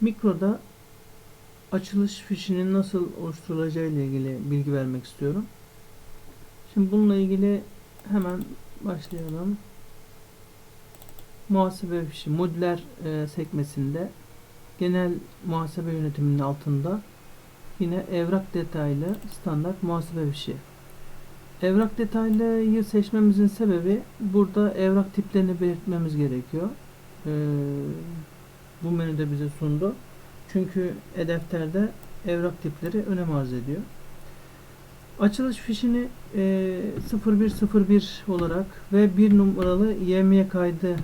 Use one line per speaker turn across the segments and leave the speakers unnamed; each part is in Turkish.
Mikroda açılış fişinin nasıl oluşturulacağı ile ilgili bilgi vermek istiyorum. Şimdi bununla ilgili hemen başlayalım. Muhasebe fişi modüler e, sekmesinde genel muhasebe yönetiminin altında yine evrak detaylı standart muhasebe fişi. Evrak detaylıyı seçmemizin sebebi burada evrak tiplerini belirtmemiz gerekiyor. Ee, bu menüde bize sundu. Çünkü e-defterde evrak tipleri önem arz ediyor. Açılış fişini e, 0101 olarak ve bir numaralı YMY kaydı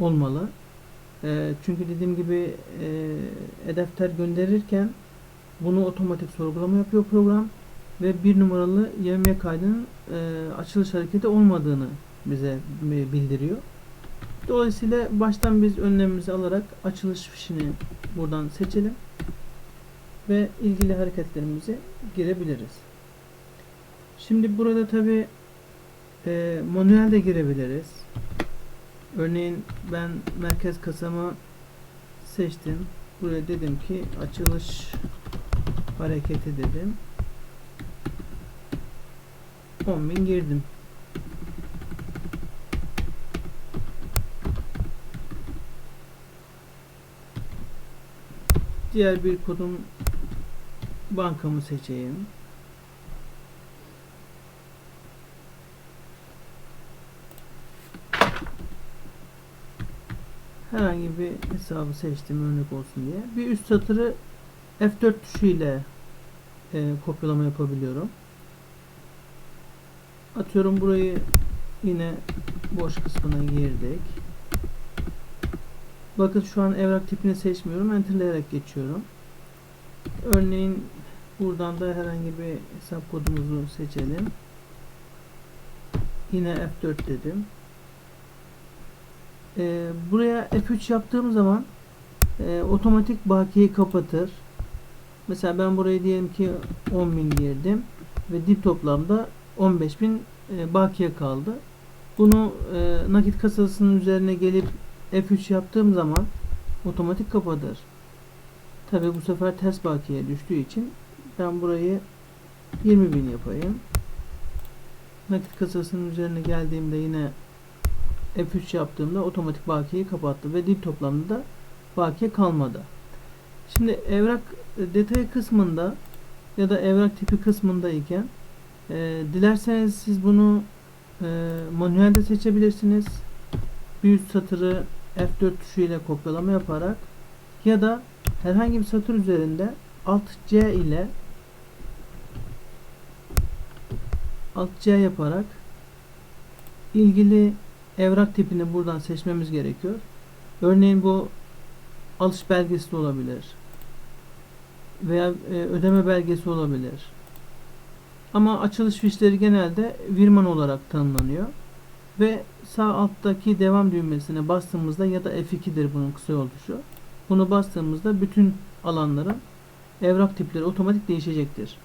olmalı. E, çünkü dediğim gibi e, e-defter gönderirken bunu otomatik sorgulama yapıyor program ve bir numaralı YMY kaydının e, açılış hareketi olmadığını bize e, bildiriyor. Dolayısıyla baştan biz önlemimizi alarak açılış fişini buradan seçelim ve ilgili hareketlerimizi girebiliriz. Şimdi burada tabi e, manuel de girebiliriz. Örneğin ben merkez kasamı seçtim. Buraya dedim ki açılış hareketi dedim. 10.000 girdim. Diğer bir kodum bankamı seçeyim. Herhangi bir hesabı seçtim örnek olsun diye. Bir üst satırı F4 tuşu ile e, kopyalama yapabiliyorum. Atıyorum burayı yine boş kısmına girdik. Bakın şu an evrak tipini seçmiyorum. Enterlayarak geçiyorum. Örneğin buradan da herhangi bir hesap kodumuzu seçelim. Yine F4 dedim. Ee, buraya F3 yaptığım zaman e, otomatik bakiyeyi kapatır. Mesela ben buraya diyelim ki 10.000 girdim ve dip toplamda 15.000 e, bakiye kaldı. Bunu e, nakit kasasının üzerine gelip F3 yaptığım zaman otomatik kapatır. Tabi bu sefer ters bakiye düştüğü için ben burayı 20.000 yapayım. Nakit kasasının üzerine geldiğimde yine F3 yaptığımda otomatik bakiyeyi kapattı ve dip toplamda da bakiye kalmadı. Şimdi evrak detay kısmında ya da evrak tipi kısmındayken e, dilerseniz siz bunu e, manuelde seçebilirsiniz. Bir üst satırı F4 tuşu ile kopyalama yaparak ya da herhangi bir satır üzerinde Alt C ile Alt C yaparak ilgili evrak tipini buradan seçmemiz gerekiyor. Örneğin bu alış belgesi olabilir. Veya e, ödeme belgesi olabilir. Ama açılış fişleri genelde virman olarak tanımlanıyor. Ve sağ alttaki devam düğmesine bastığımızda ya da F2'dir bunun kısa yol tuşu. Bunu bastığımızda bütün alanların evrak tipleri otomatik değişecektir.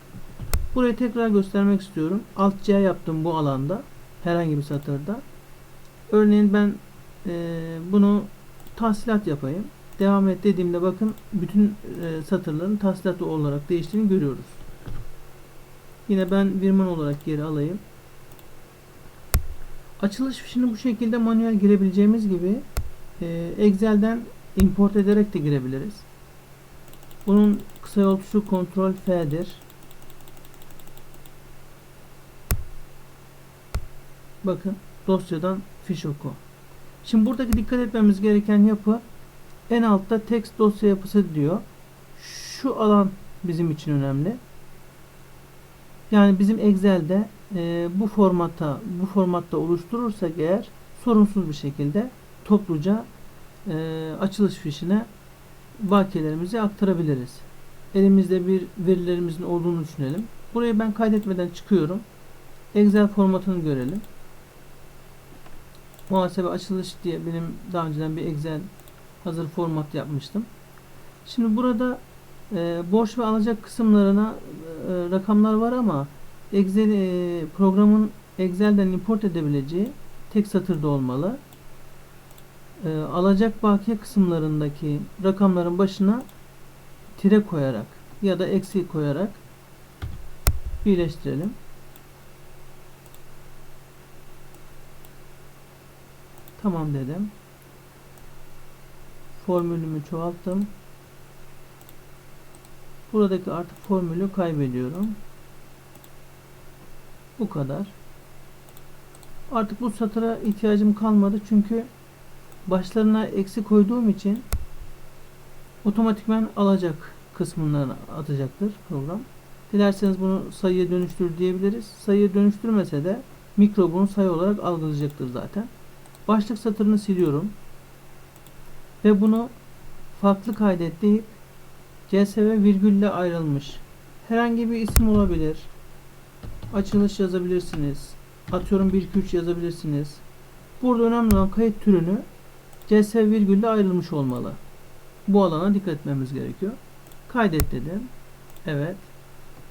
Burayı tekrar göstermek istiyorum. Alt C yaptım bu alanda. Herhangi bir satırda. Örneğin ben e, bunu tahsilat yapayım. Devam et dediğimde bakın bütün e, satırların tahsilat olarak değiştiğini görüyoruz. Yine ben virman olarak geri alayım. Açılış fişini bu şekilde manuel girebileceğimiz gibi e, Excel'den import ederek de girebiliriz. Bunun kısa yol tuşu Ctrl F'dir. Bakın dosyadan fiş oku. Şimdi buradaki dikkat etmemiz gereken yapı en altta text dosya yapısı diyor. Şu alan bizim için önemli. Yani bizim Excel'de e, bu formata bu formatta oluşturursak eğer sorunsuz bir şekilde topluca e, açılış fişine bakiyelerimizi aktarabiliriz. Elimizde bir verilerimizin olduğunu düşünelim. Burayı ben kaydetmeden çıkıyorum. Excel formatını görelim. Muhasebe açılış diye benim daha önceden bir Excel Hazır format yapmıştım. Şimdi burada e, borç ve alacak kısımlarına e, rakamlar var ama Excel e, programın Excel'den import edebileceği tek satırda olmalı. E, alacak bakiye kısımlarındaki rakamların başına tire koyarak ya da eksi koyarak birleştirelim. Tamam dedim. Formülümü çoğalttım. Buradaki artık formülü kaybediyorum. Bu kadar. Artık bu satıra ihtiyacım kalmadı çünkü başlarına eksi koyduğum için otomatikman alacak kısmından atacaktır program. Dilerseniz bunu sayıya dönüştür diyebiliriz. Sayıya dönüştürmese de mikro bunu sayı olarak algılayacaktır zaten. Başlık satırını siliyorum. Ve bunu farklı kaydet deyip CSV virgülle ayrılmış. Herhangi bir isim olabilir. Açılış yazabilirsiniz. Atıyorum 1 2 3 yazabilirsiniz. Burada önemli olan kayıt türünü CSV virgülle ayrılmış olmalı. Bu alana dikkat etmemiz gerekiyor. Kaydet dedim. Evet.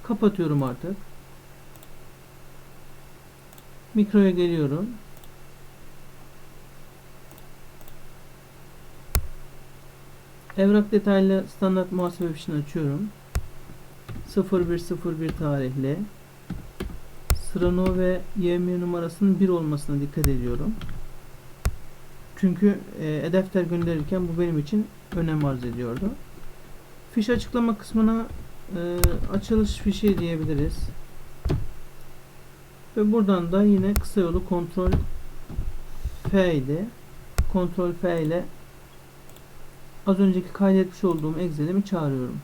Kapatıyorum artık. Mikroya geliyorum. Evrak detaylı standart muhasebe fişini açıyorum. 0101 tarihli. Sırano ve YM numarasının 1 olmasına dikkat ediyorum. Çünkü e, e-defter gönderirken bu benim için önem arz ediyordu. Fiş açıklama kısmına e, açılış fişi diyebiliriz. Ve buradan da yine kısa yolu kontrol F idi. Kontrol F ile az önceki kaydetmiş olduğum Excel'imi çağırıyorum.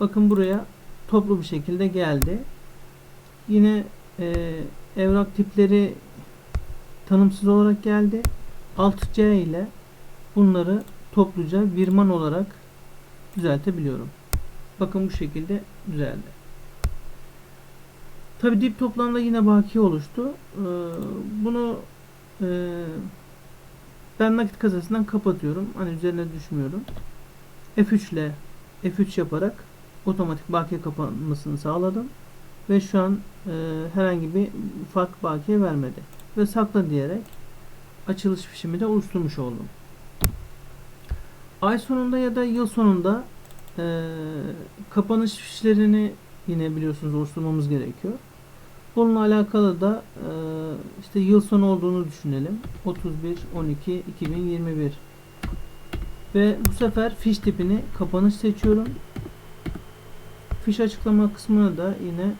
Bakın buraya toplu bir şekilde geldi. Yine e, evrak tipleri tanımsız olarak geldi. Alt C ile bunları topluca virman olarak düzeltebiliyorum. Bakın bu şekilde düzeldi. Tabi dip toplamda yine baki oluştu. Ee, bunu e, ben nakit kasasından kapatıyorum. Hani üzerine düşmüyorum. F3 ile F3 yaparak otomatik bakiye kapanmasını sağladım. Ve şu an e, herhangi bir fark bakiye vermedi. Ve sakla diyerek açılış fişimi de oluşturmuş oldum. Ay sonunda ya da yıl sonunda e, kapanış fişlerini yine biliyorsunuz oluşturmamız gerekiyor. Bununla alakalı da e, işte yıl sonu olduğunu düşünelim. 31 12 2021 ve bu sefer fiş tipini kapanış seçiyorum. Fiş açıklama kısmına da yine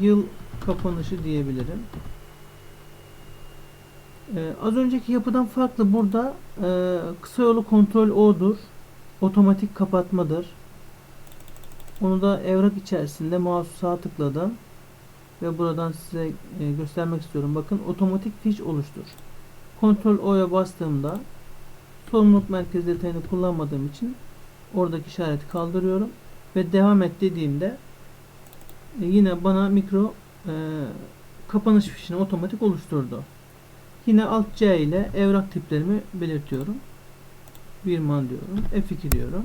yıl kapanışı diyebilirim. Ee, az önceki yapıdan farklı burada e, kısa yolu kontrol O'dur. Otomatik kapatmadır. Onu da evrak içerisinde mouse sağ tıkladım. Ve buradan size e, göstermek istiyorum. Bakın otomatik fiş oluştur. Kontrol O'ya bastığımda sorumluluk merkezi detayını kullanmadığım için oradaki işareti kaldırıyorum. Ve devam et dediğimde e, yine bana mikro e, kapanış fişini otomatik oluşturdu. Yine Alt C ile evrak tiplerimi belirtiyorum. Birman diyorum. F2 diyorum.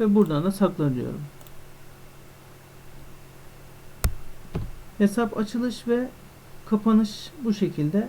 Ve buradan da sakla diyorum. Hesap açılış ve kapanış bu şekilde